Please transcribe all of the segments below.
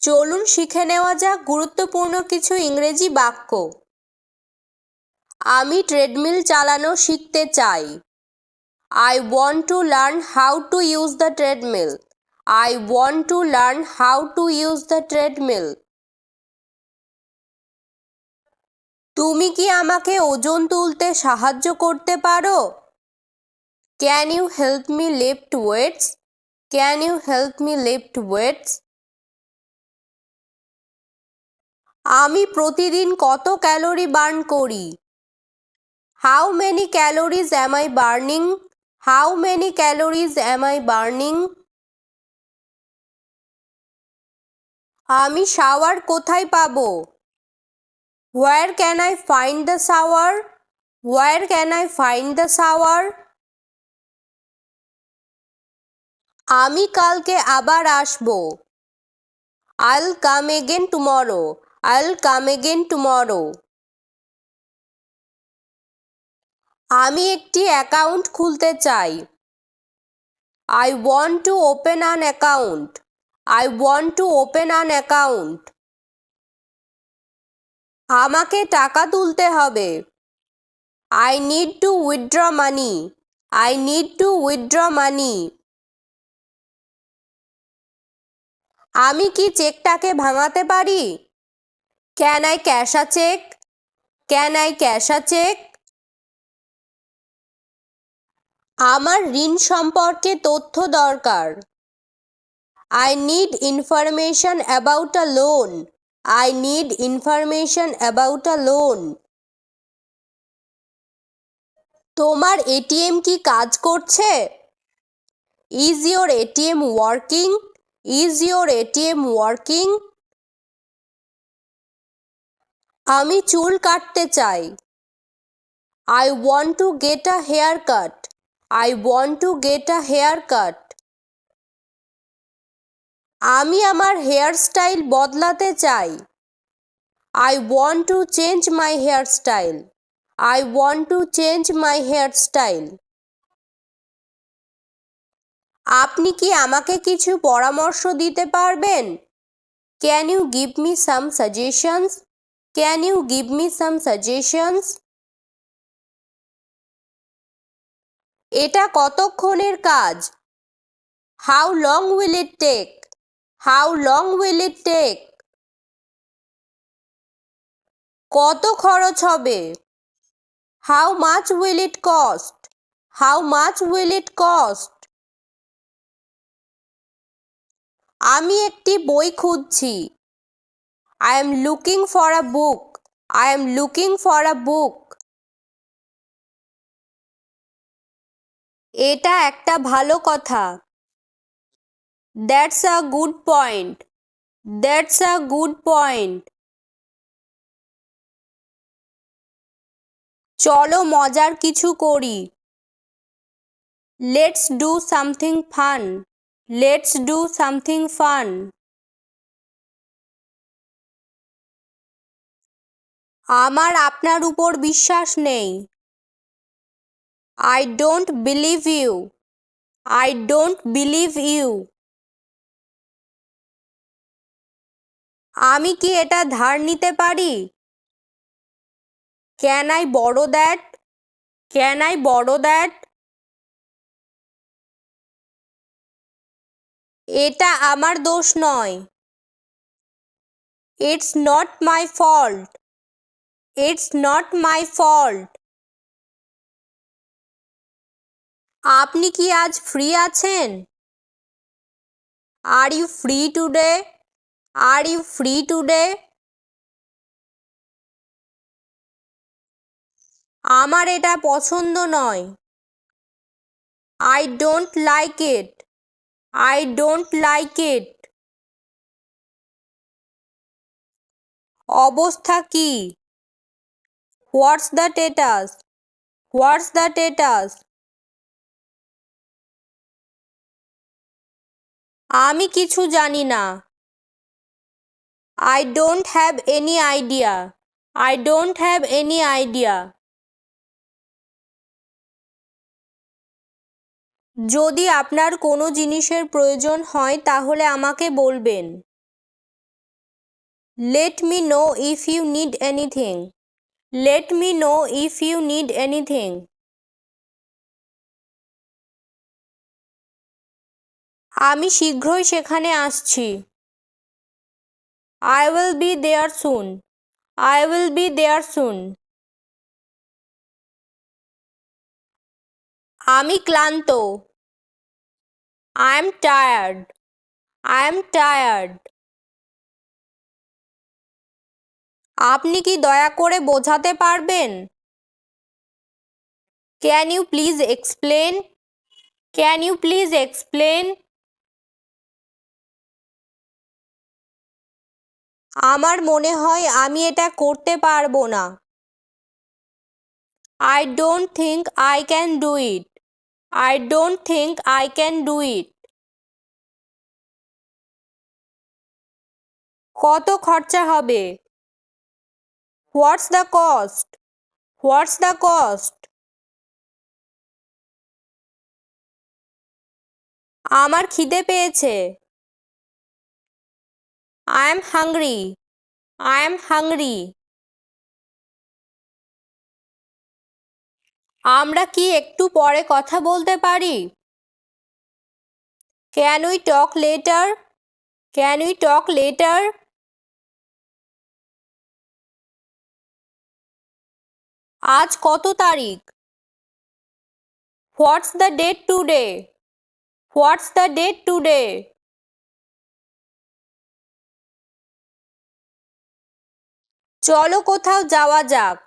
চলুন শিখে নেওয়া যাক গুরুত্বপূর্ণ কিছু ইংরেজি বাক্য। আমি ট্রেডমিল চালানো শিখতে চাই। I want to learn how to use the treadmill I want to learn how to use the treadmill তুমি কি আমাকে ওজন তুলতে সাহায্য করতে পারো? Can you help me lift weights can you help me lift weights আমি প্রতিদিন কত ক্যালোরি বার্ন করি? How many calories am I burning how many calories am I burning আমি শাওয়ার কোথায় পাবো? Where can I find the shower where can I find the shower আমি কালকে আবার আসব। আইল কাম এগেন টুমরো আইল কাম এগেন টুমরো আমি একটি অ্যাকাউন্ট খুলতে চাই। I want to open an account I want to open an account আমাকে টাকা তুলতে হবে। I need to withdraw money I need to withdraw money আমি কি চেকটাকে ভাঙাতে পারি? Can I cash a cheque can I cash a cheque আমার ঋণ সম্পর্কে তথ্য দরকার। I need information about a loan I need information about a loan তোমার এটিএম কি কাজ করছে? Is your ATM working is your ATM working আমি চুল কাটতে চাই। I want to get a haircut I want to get a haircut আমি আমার হেয়ার স্টাইল বদলাতে চাই। I want to change my hairstyle I want to change my hairstyle আপনি কি আমাকে কিছু পরামর্শ দিতে পারবেন? Can you give me some suggestions can you give me some suggestions এটা কতক্ষণের কাজ? How long will it take how long will it take কত খরচ হবে? How much will it cost how much will it cost আমি একটি বই খুঁজছি। I am looking for a book I am looking for a book এটা একটা ভালো কথা। That's a good point that's a good point চলো মজার কিছু করি। Let's do something fun let's do something fun আমার আপনার উপর বিশ্বাস নেই। I don't believe you I don't believe you আমি কি এটা ধার নিতে পারি? Can I borrow that can I borrow that এটা আমার দোষ নয়। It's not my fault it's not my fault আপনি কি আজ ফ্রি আছেন? Are you free today are you free today আমার এটা পছন্দ নয়। I don't like it I don't like it অবস্থা কি? What's the status what's the status আমি কিছু জানি না। I don't have any idea I don't have any idea যদি আপনার কোনো জিনিসের প্রয়োজন হয়, তাহলে আমাকে বলবেন। Let me know if you need anything. Let me know if you need anything. আমি শীঘ্রই সেখানে আসছি। I will be there soon I will be there soon আমি ক্লান্ত। I am tired I am tired আপনি কি দয়া করে বোঝাতে পারবেন? Can you please explain can you please explain আমার মনে হয় আমি এটা করতে পারব না। I don't think I can do it I don't think I can do it কত খরচা হবে? What's the cost what's the cost আমার খিদে পেয়েছে। I am hungry I am hungry আমরা কি একটু পরে কথা বলতে পারি? Can we talk later can we talk later আজ কত তারিখ? What's the date today what's the date today চলো কোথাও যাওয়া যাক।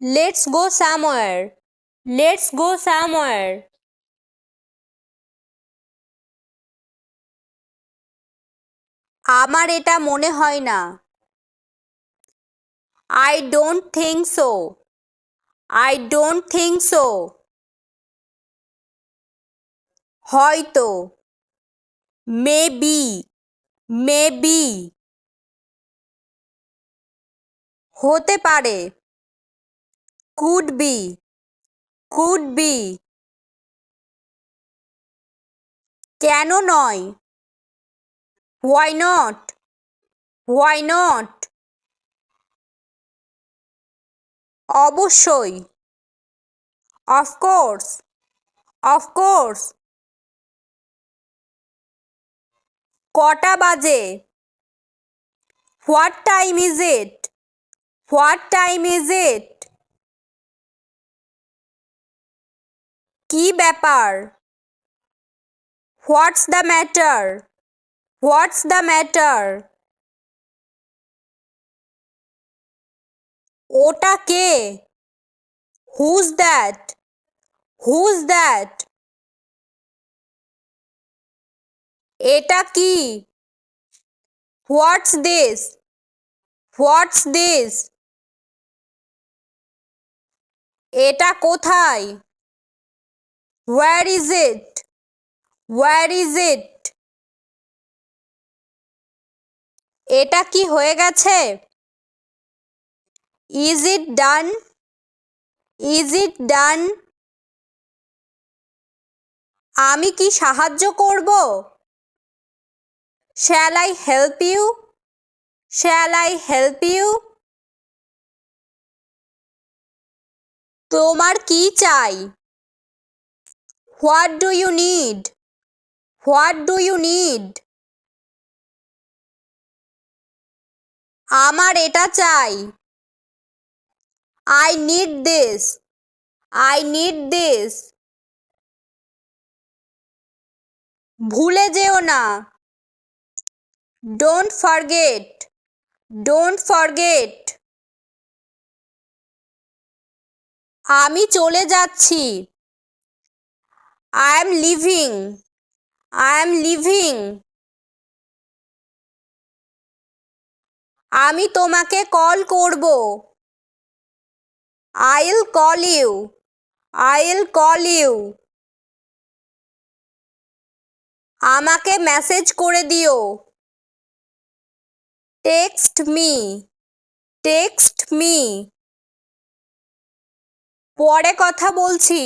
Let's go somewhere let's go somewhere আমার এটা মনে হয় না। I don't think so I don't think so হয়তো। মেবি মেবি হতে পারে। কুড বি কুড বি কেন নয়? হোয়াই নট হোয়াই নট অবশ্যই। অফকোর্স অফকোর্স কটা বাজে? What time is it what time is it কি ব্যাপার? What's the matter what's the matter ওটা কে? হুজ দ্যাট হুজ দ্যাট এটা কি? হোয়াটস দিস হোয়াটস দিস এটা কোথায়? Where is it where is it এটা কি হয়ে গেছে? Is it done is it ডান আমি কি সাহায্য করব? Shall I help you shall I help you তোমার কি চাই? What do you need what do you need আমার এটা চাই। I need this I need this ভুলে যেও না। ডোন্ট ফরগেট ডোন্ট ফরগেট আমি চলে যাচ্ছি। I am leaving I am leaving আমি তোমাকে কল করব। I'll call you I'll call you আমাকে মেসেজ করে দিও। টেক্সট মি টেক্সট মি পরে কথা বলছি।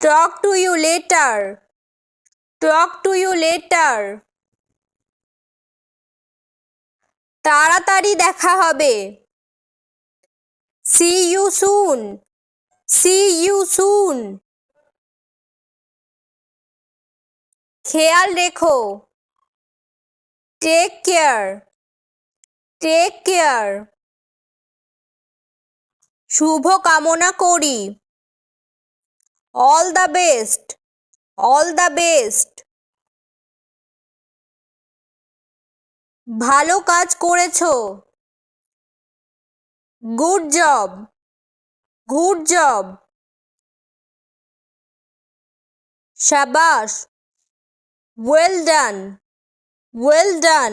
Talk to you later talk to you later তাড়াতাড়ি দেখা হবে। See you soon see you soon খেয়াল রেখো। টেক কেয়ার টেক কেয়ার শুভ কামনা করি। All the best all the best ভালো কাজ করেছ। Good job good job শাবাশ well done well done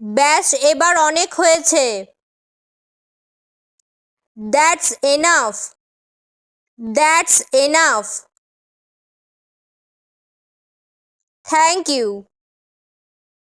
ব্যাস এবার অনেক হয়েছে। That's enough that's enough thank you